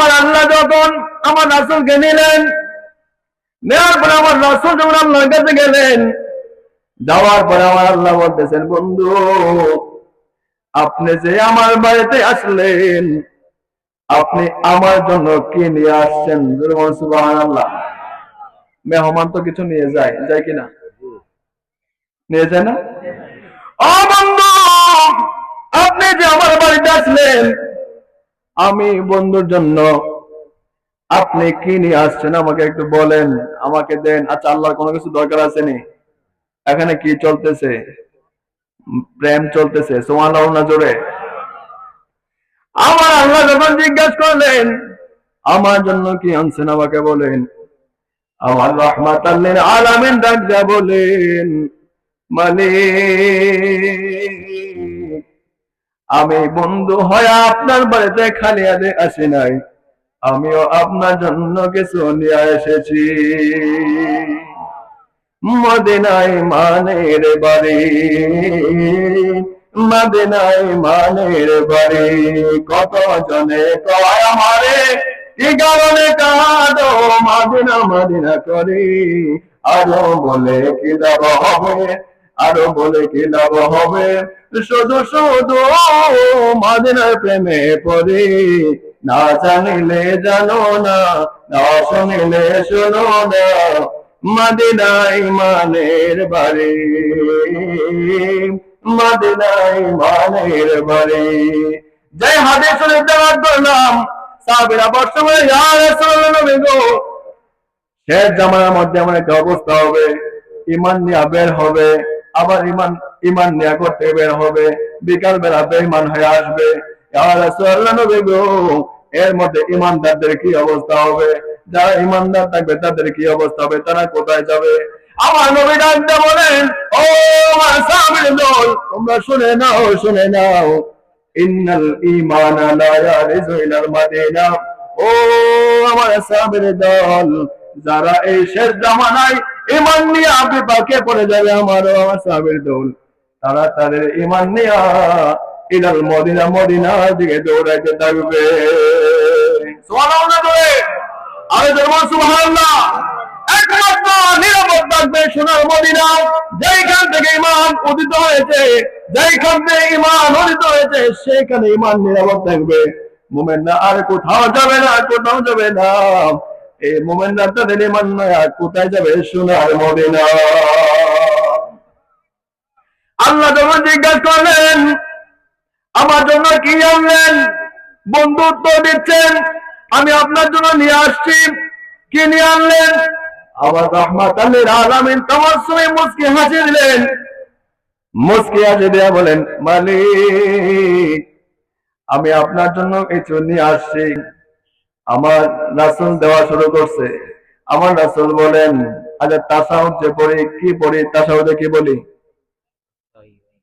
আমার আল্লাহ যখন আমার রাসুলকে নিলেন নেওয়ার পরে আমার রাসুল যখন আল্লাহর কাছে গেলেন, যাওয়ার পরে আমার আল্লাহ বলতেছেন, বন্ধু, আপনি যে আমার বাড়িতে আসলেন, আপনি আমার জন্য কি নিয়ে আসছেন? আল্লাহ মেহমান তো কিছু নিয়ে যায় যায় কিনা? নিয়ে যায় না? বন্ধু আমি বন্ধুর জন্য। আপনি কি নিয়ে আসছেন? আমাকে একটু বলেন, আমাকে দেন। আচ্ছা আল্লাহর কোনো কিছু দরকার আছে নি এখানে কি চলতেছে? প্রেম চলতেছে? সোমান জোরে? আমার আল্লাহ যখন জিজ্ঞাসা করলেন, আমার জন্য কি আনছেন আমাকে বলেন? আমার রহমাত আলামিন ডাক বলেন, মালিক। আমি বন্ধু হয়ে আপনার বাড়িতে খালি আদে আসি নাই। আমিও আপনার জন্য কিছু নিয়ে এসেছি। মদিনায় মানের বাড়ি, মদিনায় মানের বাড়ি। কত জনে কয় আমারে? কি কারণে কাঁদো? মাদিনা মাদিনা করে। আরও বলে কি লাভ হবে? আরও বলে কি লাভ হবে? শুধু শুধু মাদিনার প্রেমে পড়ে। না জানিলে জানো না না শুনিলে শোনো না মাদিনাই মানের বাড়ি। মাদিনাই মানের বাড়ি। জয় হাদিস শরীফ দেওয়ার করলাম নবী গো। শেষ জামানার মধ্যে এমন একটা অবস্থা হবে। ইমান নিয়ে বের হবে। আবার ইমান ইমান নিয়ে করতে বের হবে। বিকাল বেলা বেঈমান হয়ে আসবে। এর মধ্যে ইমানদারদের কি অবস্থা হবে? যারা ইমানদার থাকবে, তাদের কি অবস্থা হবে? তারা কোথায় যাবে? আমার নবী ডাকতে বলেন, ও আমার দল, তোমরা শুনে নাও শুনে নাও। ইন্নাল ঈমানা লা ইয়ারিজু ইলাল মাদিনা। ও আমার সাহাবীর দল, যারা এই শেষ জামানায় ইমান নিয়ে আপনি পাকে পড়ে যাবে আমার সাহাবীর দল। তারা তাদের ইমান নিয়ে ইলাল মদিনা, মদিনার দিকে দৌড়াইতে থাকবে। আরে একমাত্র নিরাপদ থাকবে সোনার মদিনা যেখান থেকে ইমান উদিত হয়েছে যেখান থেকে ইমান উদিত হয়েছে, সেখানে ইমান নিরাপদ থাকবে। মোমেনরা আর কোথাও যাবে না, কোথাও যাবে না। এই মোমেনরা তাদের ইমান নয় কোথায় যাবে সোনার মদিনা? আল্লাহ যখন জিজ্ঞাসা করলেন, আমার জন্য কি আনলেন? বন্ধুত্ব দিচ্ছেন, আমি আপনার জন্য নিয়ে আসছি। কি নিয়ে আনলেন? আবার রহমাত আলামিন তোমার সময় মুসকি হাসি দিলেন। মুসকি হাসি দেয়া বলেন, মালিক, আমি আপনার জন্য কিছু নিয়ে আসছি। আমার রাসুল দেওয়া শুরু করছে আমার রাসুল বলেন আচ্ছা তাসাউদ যে পড়ি কি পড়ি তাসাউদে কি বলি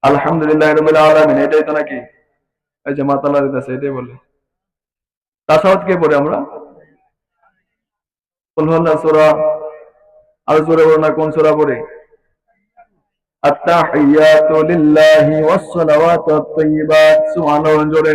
আলহামদুলিল্লাহ রবিল আলমিন এটাই তো নাকি এই যে মাতালা দিতেছে এটাই বলে তাসাউদ কে পড়ে আমরা কুলহুল্লাহ সূরা আর সূরা বলো না কোন সূরা পড়ে التحيات لله والصلوات الطيبات সুবহানাল্লাহ জোরে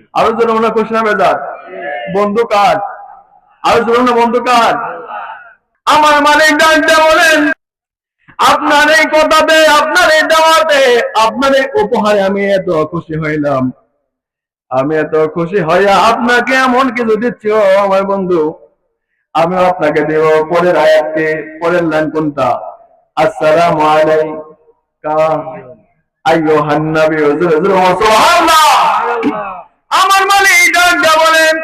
আরও জোরে আমরা খুশি না বেজার বন্ধু কার আরও। জোরে বন্ধু কার আমার মালিক ডাকতে বলেন, আপনার এই কথাতে, আপনার এই দেওয়াতে, আপনার এই উপহারে আমি এত খুশি হইলাম। আমি এত খুশি হইয়া আপনাকে এমন কিছু দিচ্ছি আমার বন্ধু। আমি আপনাকে দেব পরের আয়াতকে পরের লাইন কোনটা? আসসালামু আলাইকা, আইয়ুহান নবী সুবহানাল্লাহ। আমার মালিক ডাকতে বলেন,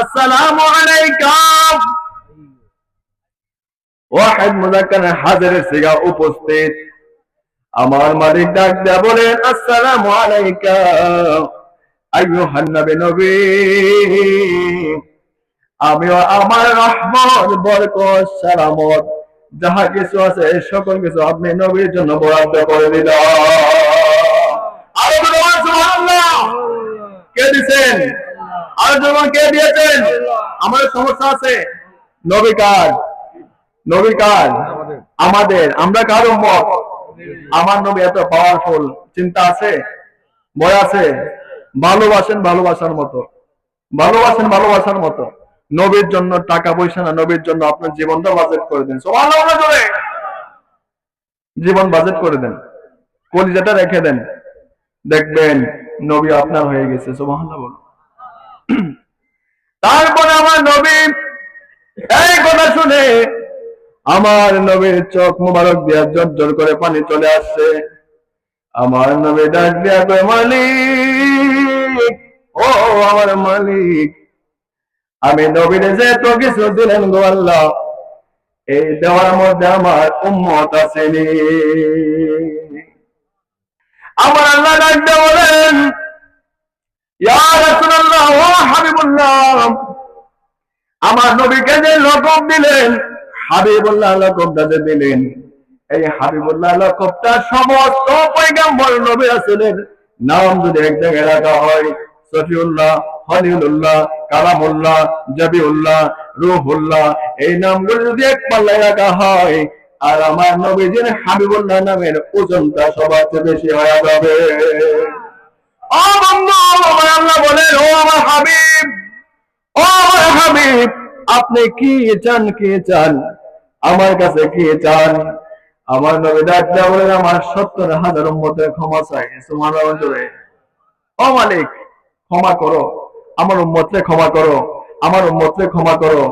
আসসালামু আলাইকা ওয়াহিদ হাজারের সিগা উপস্থিত। আমার মালিক ডাক বলেন নবী। আমিও আমার রহমত সালামত, যাহা কিছু আছে, সকল কিছু আপনি নবীর জন্য বরাদ্দ করে দিল আরও। কে দিছেন? আরও জোরে কে দিয়েছেন? আমাদের সমস্যা আছে। নবী কার নবী কার আমাদের। আমরা কার উম্মত? আমার নবী এত পাওয়ারফুল চিন্তা আছে? ভয় আছে? ভালোবাসেন ভালোবাসার মতো। ভালোবাসেন ভালোবাসার মতো। নবীর জন্য টাকা পয়সা না, নবীর জন্য আপনার জীবনটা বাজেট করে দেন। জীবন বাজেট করে দেন। কলিজাটা রেখে দেন। দেখবেন নবী আপনার হয়ে গেছে, সুবহানাল্লাহ বলুন। তারপরে আমার নবী, এই কথা শুনে আমার নবীর চোখ মোবারক দিয়া জর্জর করে পানি চলে আসছে। আমার নবী ডাক দিয়া মালিক, ও আমার মালিক, আমি নবীর যে তো কিছু দিলেন গো আল্লাহ, এই দেওয়ার মধ্যে আমার উম্মত আসেনি। আমার আল্লাহ ডাক দিয়া বলেন আমার নবীকে যে লকব দিলেন, হাবিবুল্লাহ লকবটা যে দিলেন। এই হাবিবুল্লাহ লকবটা সমস্ত পয়গাম্বর নবী রাসূলের নাম যদি এক জায়গায় রাখা হয় সফিউল্লাহ হলিউল্লাহ কালামুল্লাহ, জবিউল্লাহ, রুহুল্লাহ, এই নামগুলো যদি এক পাল্লায় রাখা হয় আর আমার নবীজির হাবিবুল্লাহ নামের ওজনটা সবার চেয়ে বেশি হয়ে যাবে। ও বন্ধু আমার আল্লাহ বলেন, ও আমার হাবিব, ও আমার হাবিব, আপনি কি চান কি চান? আমার কাছে কি চান? আমার নবী ডাক দেয়া বলেন, আমার সত্তর হাজার উম্মতের ক্ষমা চাই জোরে ও মালিক, ক্ষমা করো, আমার উম্মতকে ক্ষমা করো, আমার উম্মতকে ক্ষমা করো।